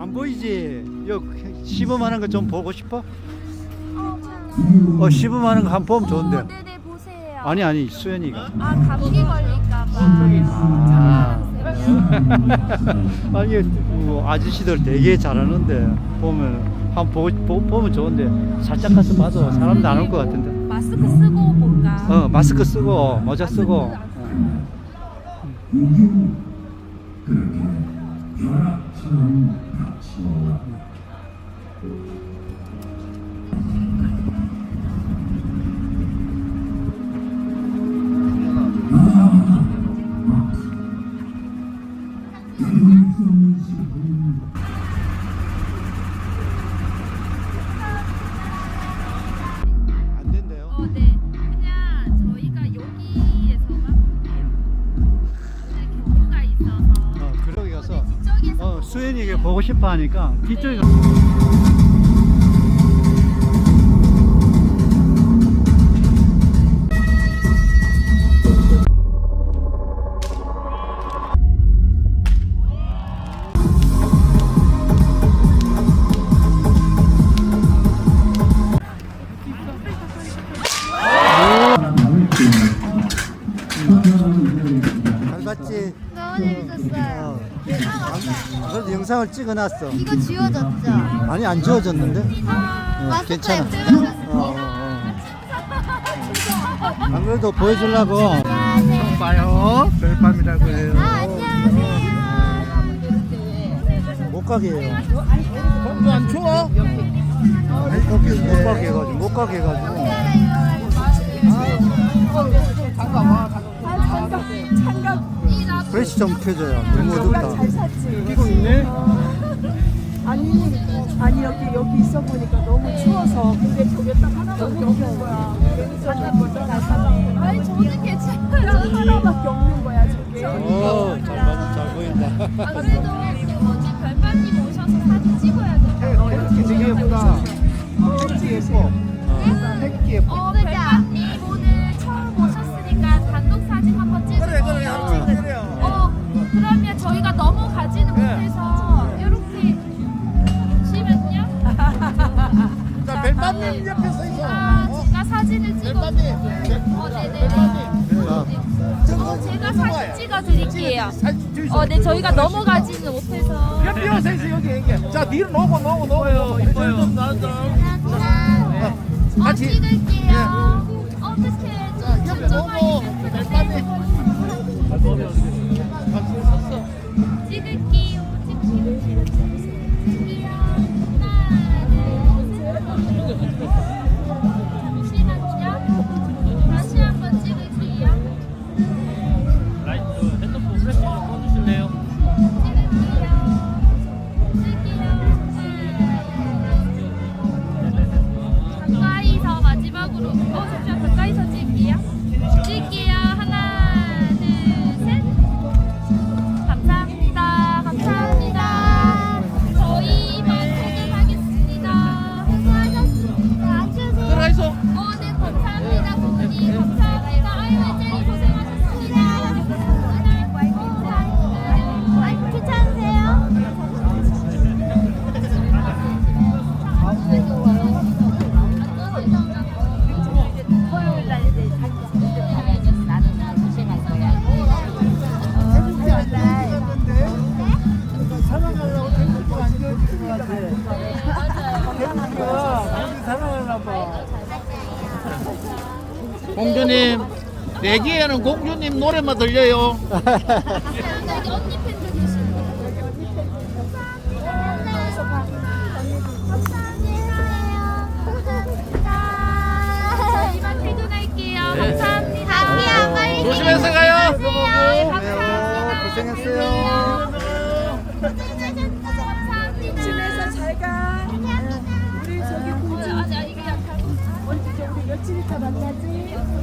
안 보이지? 여 시범하는 거 좀 보고 싶어? 어, 어 시범하는 거 한 번 보면 좋은데. 어, 네네 보세요. 아니 아니 수연이가. 아 감기 걸릴까 봐. 아. 아니 뭐 아저씨들 되게 잘하는데 보면 한번 보고 보, 보면 좋은데 살짝 가서 봐도 사람도 안 올 것 같은데. 마스크 쓰고 볼까? 어 마스크 쓰고 모자 쓰고. 안 이게 보고 싶어 하니까 뒤쪽에 봤지? 너무 재밌었어요. 어. 그래도 영상을 찍어놨어. 이거 지워졌죠? 아니 안 지워졌는데? 어, 마스크에 괜찮아. 어, 어, 어. 안 그래도 보여주려고. 안녕하세요. 봐요. 별밤이라고 해요. 아, 안녕하세요. 못 가게 해요. 공도 안 추워? 거기 못 가게 해가지고 못 가게 해가지고. 프 레시 좀 켜줘요. 너무 어둡다. 잘 샀지. 이거 있네? 아니, 아니 여기 여기 있어 보니까 너무 추워서 근데 저게 딱 하나밖에 없는 거야. 저기 먼저. 아니, 저는 괜찮아요. 딱 하나밖에 없는 거야 저게. 오, 잘, 봐- 잘 보인다. 아, 그래도 있어. 아, 제가 사진을 찍어. 어, 네네네. 어, 제가 사진 찍어 드릴게요. 어, 네, 저희가 넘어가지는 못해서. 옆에 와서 있어, 여기, 여기. 자, 뒤로 놓고, 놓고, 놓고. 이뻐요. 좀 나왔어. 어, 같이. 찍을게요. 어떻게 좀저 찍 봐. 공주님, 내기에는 공주님 노래만 들려요. 여기 언니 팬들 7일차 만나지.